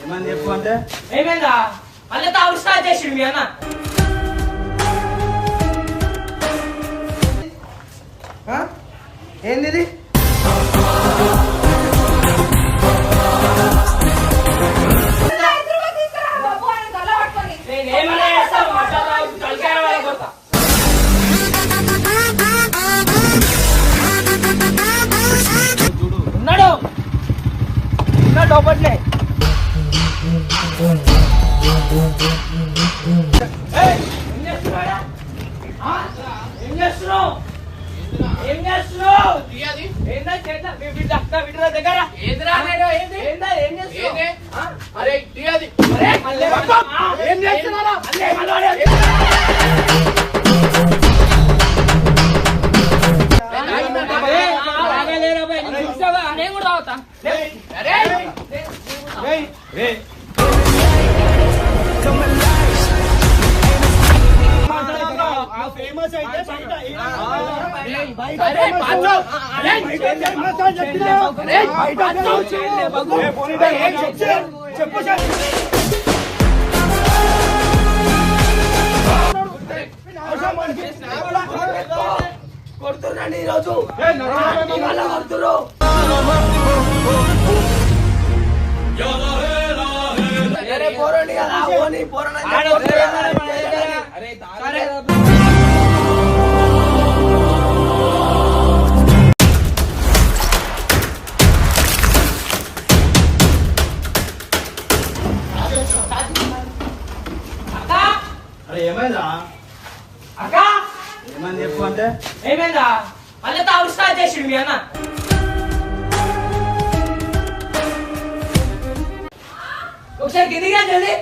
ఏమని చెప్పు అంటే? ఏమైందా? మళ్ళీ తాగుడు స్టార్ట్ చేసిండు మీ అన్న? ఏంది ఇది నేను ఏమైనా చేస్తాను మసాలా తాగి తలకాయ వాళ్ళ కొడతా. ఏయ్, ఏం చేస్తున్నావు? ఏం చేస్తున్నావు? ఏందా మీ బిడ్డ బిడ్డ దగ్గర? ఏందిరా ఏంది? ఏం చేస్తున్నావు? అరే ఆ? ఏం చేస్తున్నారా? రే. ఫేమస్ అయితే బయట చెప్పు కొడుతున్నాండి ఈరోజు ఇవాళ అక్క! ఏమైందా? అక్క! ఏమని చెప్పు అంటే? ఏమైందా? మళ్ళీ తాగుడు స్టార్ట్ చేసిండు మీ అన్న. ఒకసారి కిందిగా జల్ది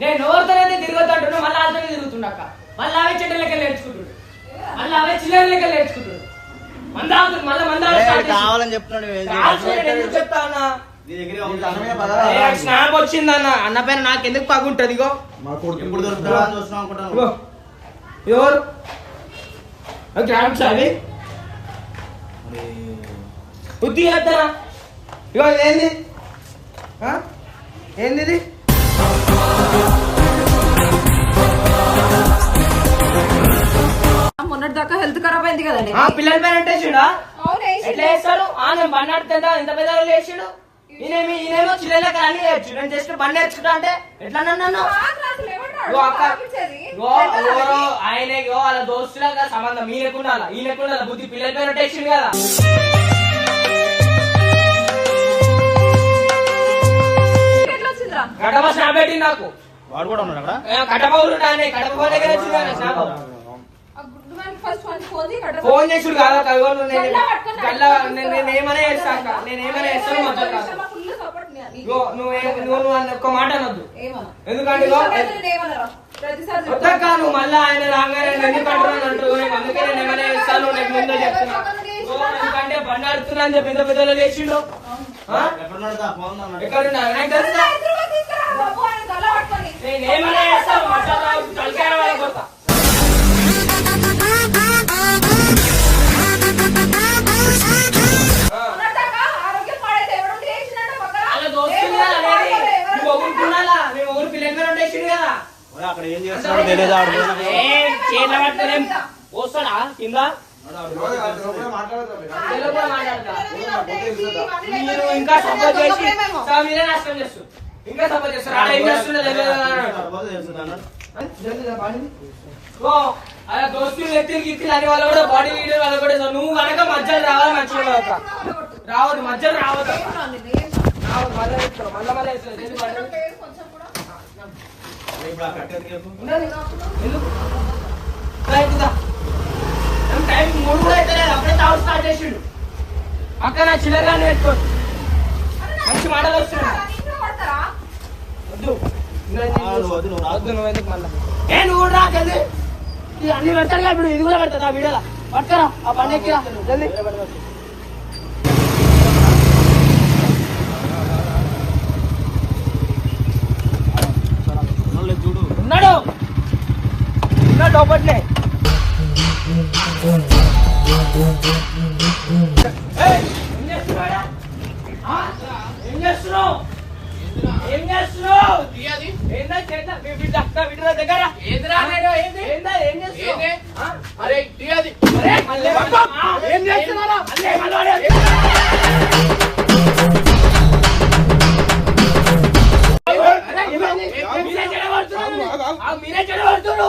నేను నోరుతోనైతే తిరగొద్దంటున్నా మళ్ళీ ఆల్తోనే తిరుగుతుండక్క మళ్ళీ అవే చెట్టలకి నేర్చుకుంటుండు. మళ్ళీ అవే చిల్లరలకి నేర్చుకుంటుండు. మంద ఆగుతుంది మళ్ళీ మంద. కావాలని చెప్తున్నాడు చెప్తా అన్నా నీ దగ్గర ఉంటానమే ఏ, స్నాప్ వచ్చిందన్న అన్న. పైన నాకు ఎందుకు పగుంటది ఇగో? ఎవరు? గ్రామ్స్ అవి? బుద్ధి ఇగో ఇదేంది? ఏంది ఇది మొన్నటి దాకా హెల్త్ ఖరాబ్ అయింది కదండి. ఆ పిల్లల పైన అంటే చూడా ఎట్లా చేస్తాడు ఆ నేను బండి నడుతుందా ఇంత పెద్ద చేసాడు ఈయనేమి ఈయనేమో చిల్లెల కానీ నేను జస్ట్ బండి నేర్చుకుంటా అంటే ఎట్లా నన్ను ఆయన వాళ్ళ దోస్తులాగా సంబంధం. ఈయనకుండాల ఈయనకుండాల బుద్ధి పిల్లల పైన వేసిండు కదా. వచ్చిందిరా కడప స్నాప్ పెట్టింది నాకు. వాడు కూడా ఉన్నాడు అక్కడ? కడప ఊరు నానే కడప ఫోన్ దగ్గర వచ్చింది స్నాప్ చేసుడు కాదా కవిగోలు నేను గల్లా పట్టుకొని గల్లా నడుచుకుంటూ నేను నేను ఏమైనా చేస్తాను నేను ఏమైనా చేస్తాను నువ్వు నువ్వు ఒక్క మాట అనొద్దు. ఎందుకంటే వద్దక్క నువ్వు మళ్ళా ఆయన రాగానే నేను ఎందుకు అంటున్నాను అంటారు నేను అందుకే నేను ఏమైనా చేస్తాను నీకు ముందే చెప్తున్నా. ఎందుకంటే బండి ఆడుతున్నా అని చెప్పి ఇంత పెద్దలో చేసిండు. నాకు తెలుసా అక్కడ ఏం చేస్తున్నాడో తెలియదు వస్తాడా కింద మీరు ఇంకా సపోర్ట్ చేసి మీరే నాశనం చేస్తారు. ఇంకా సపోర్ట్ చేస్తారు. ఆడ ఏం తెలియదు. ఓ, అలా దోస్తులు ఎత్తిలు గిత్తిలు అని వాళ్ళు కూడా బాడీ వీడియో వాళ్ళు కూడా. నువ్వు కనుక మధ్యలో రావాలి మంచిగా రావద్దు మధ్యలో రావద్దు. రావద్దు మళ్ళీ వేస్తారు మళ్ళీ మళ్ళీ టైం? మూడు కూడా అయితే లేదు అప్పుడే తాగు స్టార్ట్ చేసిండు. అక్క నా చిల్లరగా పెట్టుకోండి మంచి మాటలు వస్తున్నాయి. నువ్వు కూడా రా జల్దీ. ఇది అన్ని పెడతారు కదా ఇప్పుడు ఇది కూడా పెడతా వీడియోలో. పట్టుకరా ఆ బండి ఎక్కిరా జల్దీ. ఉన్నాడు. ఉన్నాడు లోపట్లే దగ్గర ఏందిరా ఏంది? ఏందా? ఏం చేస్తున్నావు? అరే అది. ఏం చేస్తున్నారా? మళ్ళీ మీరే చెడగొడుతున్నారు. ఆ, మీరే చెడగొడుతున్నారు.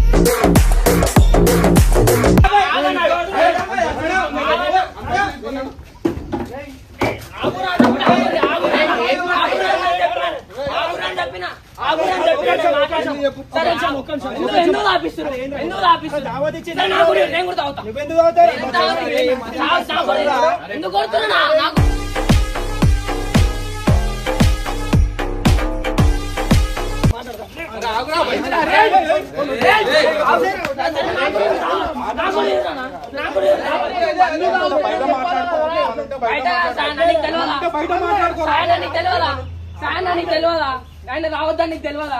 ఎందుకు తాపిస్తున్నారు? ఎందుకు కూడా నేను కూడా తాగుతా. నువ్వెందుకు తాగుతావు? ఎందుకు కొడుతున్నా నాకు బయట సాయనానికి తెలియదా సాయనానికి తెలియదా ఆయన రావద్దని నీకు తెలియదా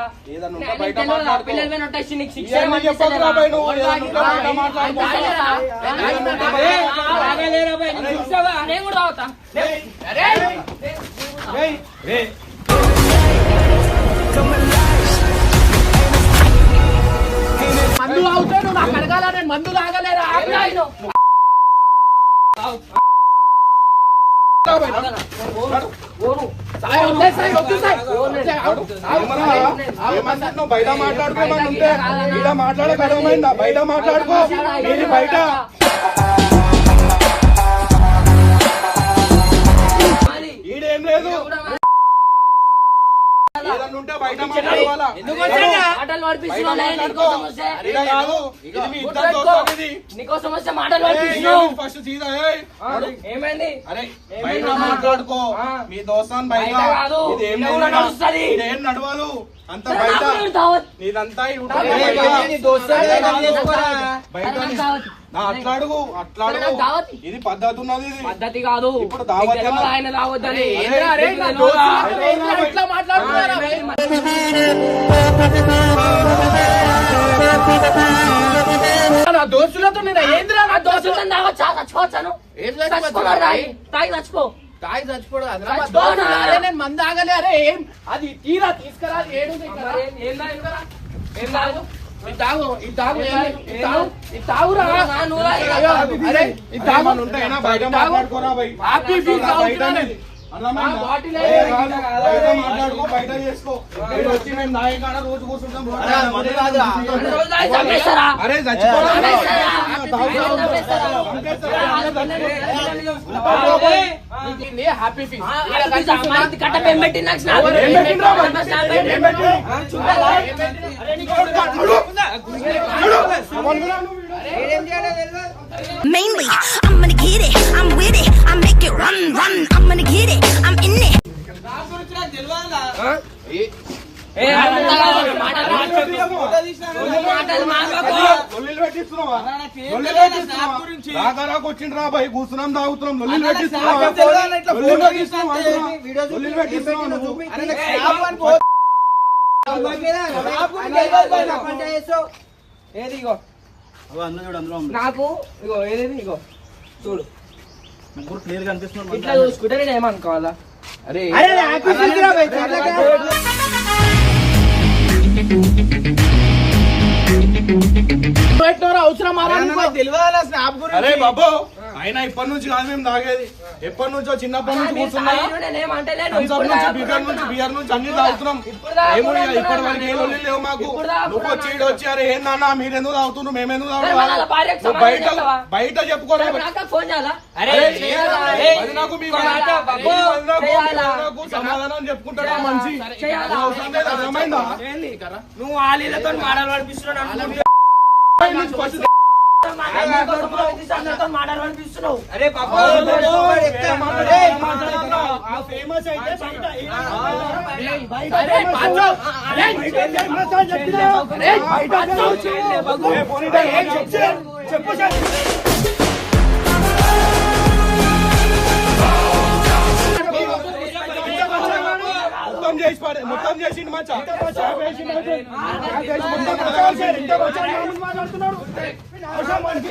పిల్లల మీద నీకు శిక్ష చెప్పకురా ఏమన్నా? బయట మాట్లాడుకోమని ఉంటే. ఈడ మాట్లాడక అర్థమైందా? బయట మాట్లాడుకో. బయట. మరి ఈడేం లేదు. ఏదన్నా ఉంటే బయట మాట్లాడుకోవాలా మాటలు. ఈడ మాటలు ఫస్ట్ సీదా? ఏమైంది? అరే బయట అమ్మా? మాట్లాడుకో. మీ దోస్తాన్ బయట. ఏం లేదు. ఇదేం నడవాలు? అంత బయట దావత్. నీదంతా బయట. నీ దోస్తులే బయట నాకు చేసుకోరా. సరే, బయట నాకు దావత్. నా అట్లా అడుగు అట్లా సరే, అడుగు నాకు దావత్. ఇది పద్ధతి ఉన్నది ఇది పద్ధతి కాదు ఇప్పుడు దావత్. ఆయన నా తెలియదా? ఏందిరా ఇట్లా మాట్లాడుతున్నారా? నా దోస్తులతో నేను ఏందిరా ఆ దోస్తులతో తాగొచ్చా? చచ్చిపోవచ్చాను? ఏం చచ్చిపో, చచ్చిపోతావు? తాగి. తాగి చచ్చిపో. తాగి చచ్చిపోడు. అరే నేను మందు ఆగలే. అరే ఏం? అది తీరా తీసుకురా అది ఏడు తాగు? ఇది తాగు ఇది తాగు ఏంది? ఇది తాగు ఇది తాగురా. అరే ఇది తాగు. బయట. మాట్లాడుకోరా బయట హ్యాపీ ఫీల్ తాగుతున్నాను అర్థమైందా? ఆ బాటిల్ ఏ, ఏ- కాదు, బయట మాట్లాడుకో బయట చేసుకో ఇక్కడ వచ్చి మేము నాయ కాడ రోజు కూర్చుంటాం రెండు రోజులు తాగి చంపేస్తారా? అరే చచ్చిపోరా చంపేస్తారా? తాగు, ఆయన తాగు. చంపేస్తారా? చంపేస్తారా? ఇది happy Mainly, I'm gonna get it, I'm with it, I make it run, run, I'm gonna get it, I'm in it. ఏ, అదంతా రా బాయ్ కూర్చున్నాం మాటలు లొల్లిలు పెట్టిస్తున్నావా? నాకు ఇగో ఏదేది? ఇగో చూడు. క్లియర్గా ఇట్లా చూసుకుంటే నేను ఏమనుకోవాలా? అరే అవసరం తెలియాలా స్నాప్ గురించి. అరే బాబు. ఆయన ఇప్పటి నుంచి కాదు మేము తాగేది. ఎప్పటి నుంచో చిన్నప్పటి నుంచి కూర్చున్నా. బీహార్ నుంచి బీహార్ నుంచి అన్ని తాగుతున్నాం. ఏమో ఇప్పటి వరకు ఏ లొల్లి లేవు మాకు. వచ్చి ఈడ వచ్చి అరే ఏం నాన్న మీరెందుకు తాగుతున్నారు? మేమెందుకు తాగుతున్నాం? బయట బయట చెప్పుకోలేదు సమాధానం చెప్పుకుంటాడా మంచి అర్థమైందా? నువ్వు ఆలీలతో మాటలు పడిపిస్తున్నావు అరే ఫేమస్ అయితే చెప్పు సార్ మొత్తం చేసి పాడే మొత్తం చేసి మచ్చా. మొత్తం మాట్లాడుతున్నాడు.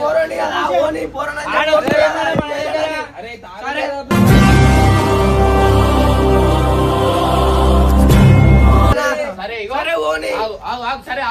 పోరండి కదా పోనీ పోరండి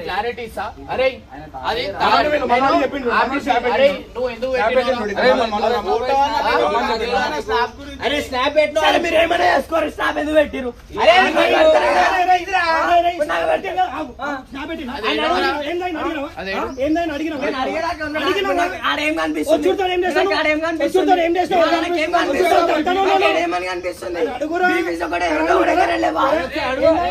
క్లారిటీ ఇస్తా. అరే అది నువ్వు ఎందుకు అరే స్నాప్ పెట్టిన మీరు ఏమైనా వేసుకోరు స్నాప్ ఎందుకు పెట్టిరు? అడుగురా.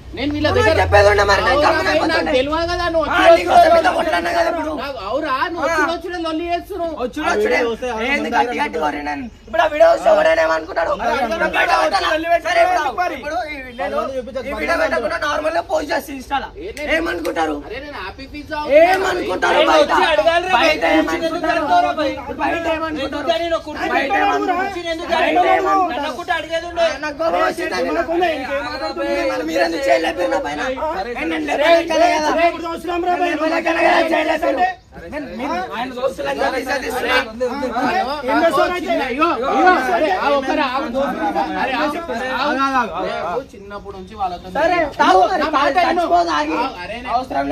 నేను వీళ్ళ దగ్గర తెలియదు కదా నువ్వు అవురా నువ్వు వచ్చిన లొల్లి చేస్తున్నావు ఇప్పుడు ఆ వీడియో ఎవరైనా ఏమనుకున్నాడు నార్మల్గా పోస్ట్ చేసి ఇన్స్టాల. ఏమనుకుంటారు? ఏమనుకుంటారు బయట? ఏమనుకుంటారు? బయట? ఏమనుకుంటారు? మీరెందుకు లేపారు నా చిన్నప్పుడు నుంచి వాళ్ళతో అవసరం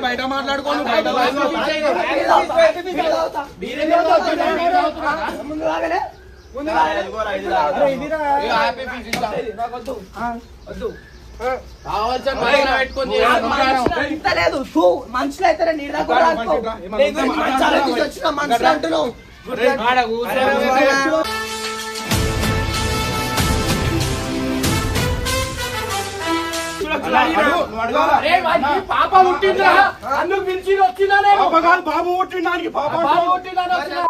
బయట మాట్లాడుకోండి బయట లేదు. పాప పుట్టిందా అందుకు పిలిచి వచ్చిందా బాబు పుట్టిండానికి పాప పుట్టిందా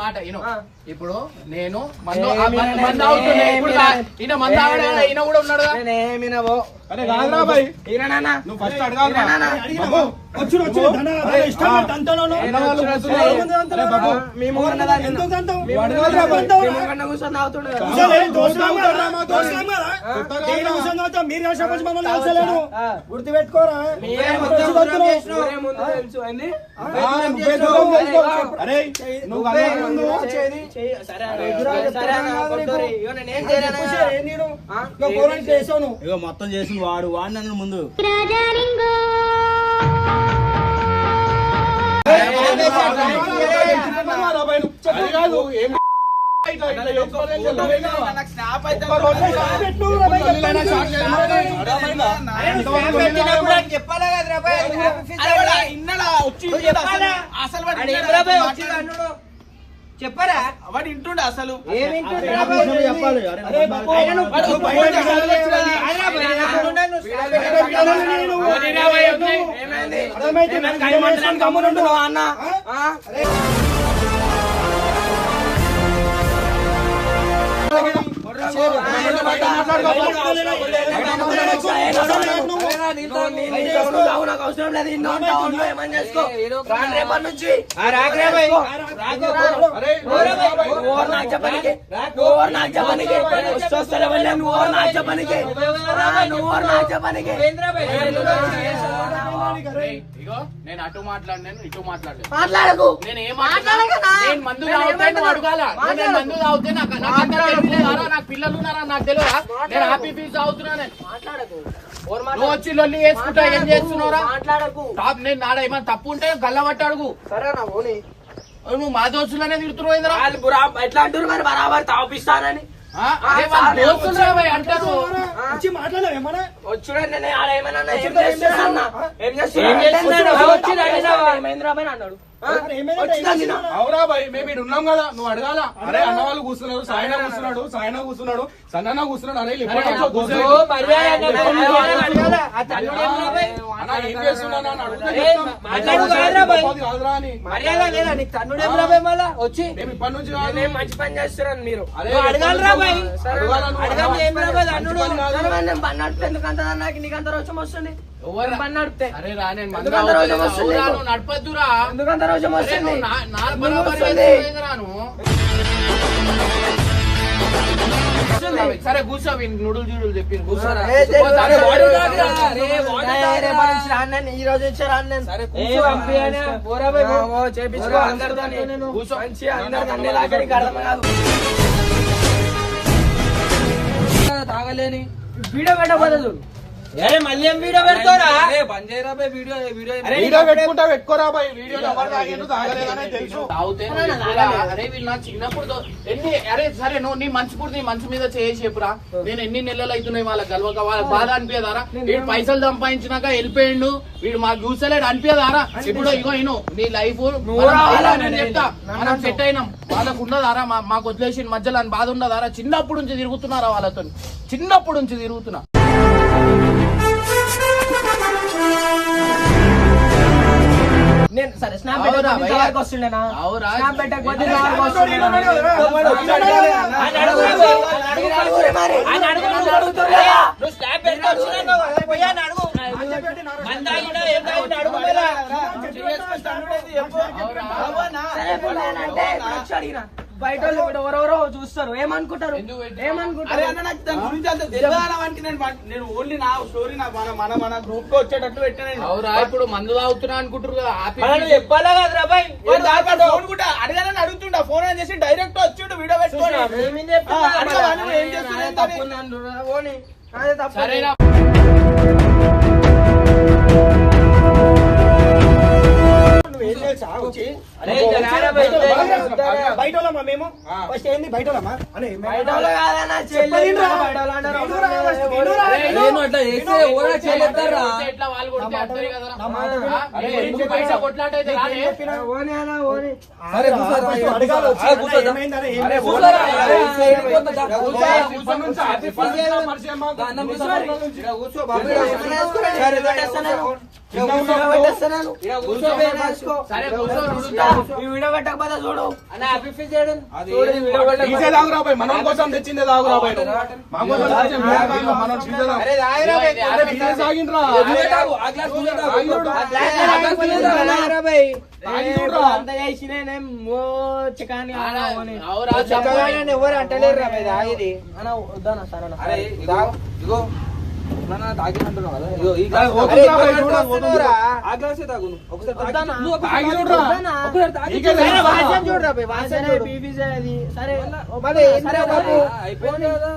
మాట ఇప్పుడు నేను మందు మందు అవుతున్నా ఇప్పుడు ఈయన మందు ఈయన కూడా ఉన్నాడు నేనేమినవో అరే బాయ్. ఈయన నువ్వు ఫస్ట్ అడగాలి వచ్చు వచ్చు మేము గుర్తు పెట్టుకోరా నువ్వు ఇగో చూసే, మొత్తం చేసింది వాడు వాడు నన్ను ముందు. అది కాదు ఏం చెప్పరా వాడు ఇంటుండే అసలు ఏమి అవసరం లేదు రేపటి నుంచి. నువ్వు ఓవర్ నాకు చెప్పనీకి. నువ్వు నాకు చెప్పనీకి. ఇగో నేను అటు మాట్లాడినాను ఇటు మాట్లాడలేదు. మాట్లాడకు. నేను ఏం మాట్లాడకనా? నేను మందు నేను తాగితే నువ్వు ఏమంటున్నా? అడగాల నేను మాట్లాడు. మందు తాగితే నాకు నాకు? నాకు పిల్లలు ఉన్నారా నాకు తెలియదా? నేను హ్యాపీ ఫీల్ తాగుతున్నా నేను. మాట్లాడకు. నువ్వు వచ్చి లొల్లి వేసుకుంటా ఏం చేస్తున్నావురా? మాట్లాడకు. టాప్ నేను నాడ ఏమైనా తప్పు ఉంటే గల్ల పట్టి అడుగు. సరేనా నువ్వు మా దోస్తులనే తిడుతున్నావు ఎట్లా అంటారు మరి బరాబర్ తాపిస్తానని వచ్చి మాట్లాడలేవు ఏమన్నా? వచ్చుడే నేను ఆడ ఏమైనా అన్నా, ఏం చేస్తున్నా వచ్చి అన్నాడు. వచ్చి? అవురా భయ్ మేము ఇక్కడ ఉన్నాం కదా. నువ్వు అడగాల? అరే అన్న వాళ్ళు కూర్చున్నారు సాయన కూర్చున్నాడు సాయన కూర్చున్నాడు సన్న కూర్చున్నాడు. అరే ఏం చేస్తున్నాను వచ్చి. మేము ఇప్పటి నుంచి మంచి పని చేస్తున్నాను మీరు. అడగాల నాకు నీకు అంత రోషం వస్తుంది? ఎందుకంత రోజు? సరే కూర్చో నుడులు జుడులు నేను, ఈ రోజు తాగలేని వీడియో పెట్టబోదు అరే మళ్ళీ ఏం వీడియో పెడతారా బంద్ చేయరా బే వీడియో వీడియో అరే, వీడియో పెట్టుకుంటా పెట్టుకోరా భయ్ వీడియో ఎవరు తాగిండు తాగలేదని తెలుసు. తాగితే అరే వీళ్ళు నా చిన్నప్పుడు ఎన్ని అరే సరే నువ్వు నీ మంచి పుట్టి నీ మంచి మీద చేసి చెప్పురా. నేను ఎన్ని నెలలు అవుతున్నాయి వాళ్ళ గల్వక వాళ్ళ బాధ అనిపించదారా? వీడు పైసలు సంపాదించినాక వెళ్ళిపోయిండు. వీడు మాకు చూసలేడు అనిపించదారా? ఇప్పుడు ఇగో ఇను నీ లైఫ్ నేను చెప్తా. మనం సెట్ అయినాం. వాళ్ళకు ఉన్నదారా? మా- మాకు వదిలేసి మధ్యలో అని బాధ ఉండదారా చిన్నప్పటి నుంచి తిరుగుతున్నారా వాళ్ళతో చిన్నప్పటి నుంచి తిరుగుతున్నా. నేను సరే స్నాప్? ఇంతవరకు వస్తుండేనా అవురా స్నాప్ పెట్టకపోతే అరే, ఇంతవరకు స్నాప్ వస్తుండేనా? పెట్టకపోతే ఇంతవరకు ఆయన అడుగురా భయ్. అడుగు, అడుగురే మరి. ఆయన అడుగు, నన్ను నువ్వు అడుగుతున్నా? నువ్వు స్లాబ్ పెట్టి వచ్చినావు కదా, పోయి ఆయన అడుగు. మంది తాగినా, ఏం తాగినా అడుగు మళ్ళా. సరే, ఇప్పుడు నేనంటే ఇప్పుడు వచ్చి అడిగినా. బయట వాళ్ళు ఎవరెవరో చూస్తారు. ఏమనుకుంటారు? ఏమనుకుంటారు? నేను ఓన్లీ నా స్టోరీ నా మన మన మన గ్రూప్లో వచ్చేటట్టు పెట్టాను అవురా ఇప్పుడు మందు తాగుతున్నా అనుకుంటారు చెప్పాలా కదరా బాయ్? అడగాలని అడుగుతుండా. ఫోన్ అని చేసి డైరెక్ట్ వచ్చిండు వీడియో పెట్టుకొని. ఏమేం నువ్వేం తెలుసా వచ్చి బయట వాళ్ళమా మేము? ఫస్ట్ ఏంది బయట వాళ్ళమా అనే ఏం. కూర్చో, వేసుకో. సరే పెట్టకపోతే చూడు చేయడం. మన కోసం తెచ్చిందే మా కోసం ఎవరు అంటలేరు రా అన్న సరే ఇగో.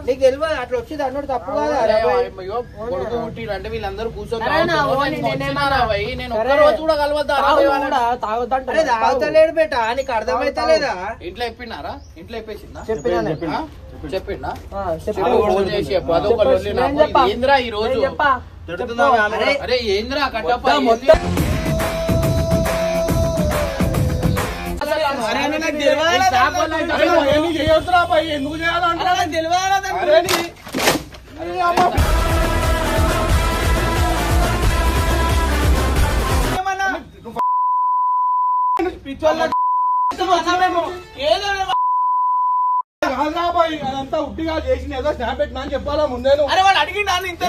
నీకే తెలియదు అట్లా అన్నోడు తప్పు కాదా? అంటే వీళ్ళందరూ కూర్చొని తాగుతలేడు బేట నీకు అర్థమైతలేదా? ఇంట్లో చెప్పినారా? ఇంట్లో చెప్పేసిందా? చెప్పినా? చెప్పిండా. ఫోన్ చేసి చెప్పు. అదొక లొల్లి నాకు. ఏందిరా ఈ రోజు. అరే ఏంద్రా కట్టప్ప? మొత్తం, ఏంది? ఎందుకు చేయాలంటే. పిచ్చోళ్ళ కాదురా బాయ్, అదంతా ఉట్టిగా చేసిన ఏదో స్నాప్ పెట్టినా అని చెప్పాలా ముందే నువ్వు. అరే వాడు అడిగి నాన్న ఇంత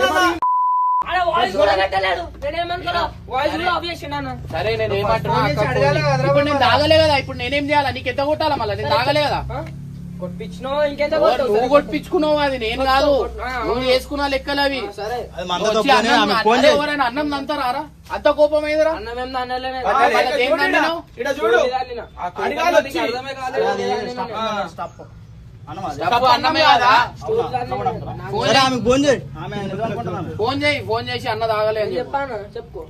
అరే వాయిస్ కూడా పెట్టలేడు నేనేమనుకున్నా వాయిస్ కూడా ఆఫ్ చేసిండు సరే నేను ఏమంటున్నా? ఇప్పుడు నేను. తాగలే కదా ఇప్పుడు నేనేం చేయాలా? నీకు ఎంత కొట్టాలా మళ్ళీ? నేను తాగలే కదా. కొట్టించినో ఇంకెంత ఓ, కొడతావు? నువ్వు కొట్టించుకున్నావు అది? నేను కాదు. నువ్వు చేసుకున్న లెక్కలు అవి. అన్నం ఎవరైనా అన్నం నంతరారా అంత కోపం ఏదిరా? అన్నమేం చూడు ఫోన్ చేయి. ఫోన్ చేయి ఫోన్ చేసి అన్న తాగలే అని చెప్పు. చెప్పాను చెప్పుకో.